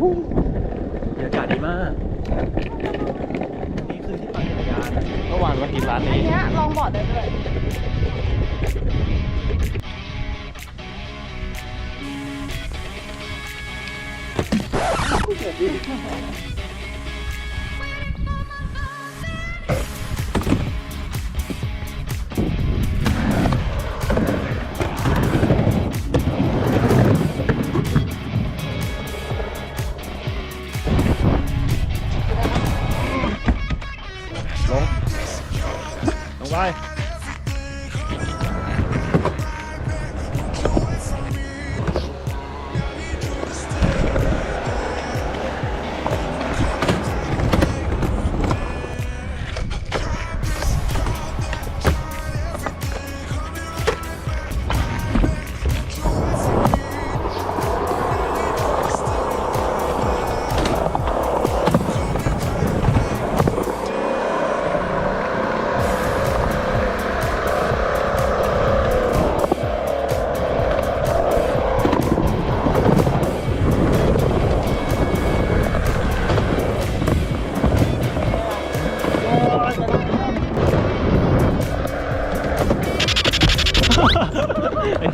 บรรยากาศดีมาก นี่คือที่ปั่นจักรยานเมื่อวานมากินร้านอันนี้เนี้ยลองบอร์ดได้ด้วย ล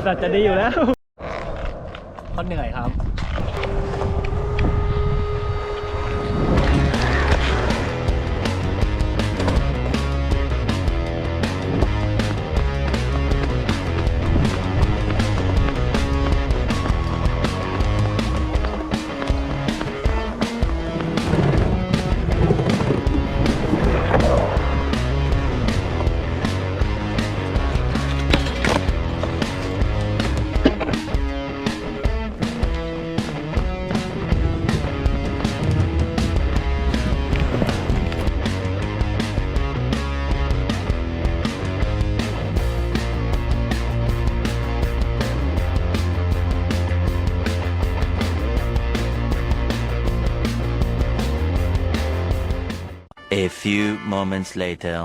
สัตว์จะดีอยู่แล้วเขาเหนื่อยครับ A few moments later.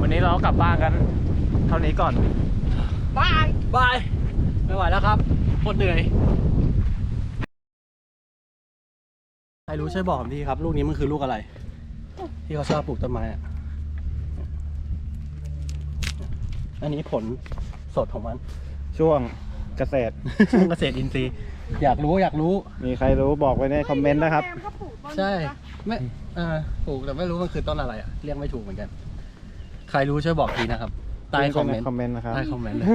วันนี้เรากลับบ้านกัน เท่านี้ก่อน บาย บาย ไม่ไหวแล้วครับหมดเหนื่อย ใครรู้ช่วยบอกผมทีครับ ลูกนี้มันคือลูกอะไร ที่เขาชอบปลูกต้นไม้อะอันนี้ผลสดของมัน ช่วงเกษตร ช่วงเกษตรอินทรีย์ อยากรู้อยากรู้ มีใครรู้บอกไว้ในคอมเมนต์นะครับใช่ไม่เออปลูกแต่ไม่รู้มันคือต้นอะไรอะเรียกไม่ถูกเหมือนกัน ใครรู้ช่วยบอกทีนะครับ ใต้คอมเมนต์ คอมเมนต์นะครับ ใต้คอมเมนต์เลย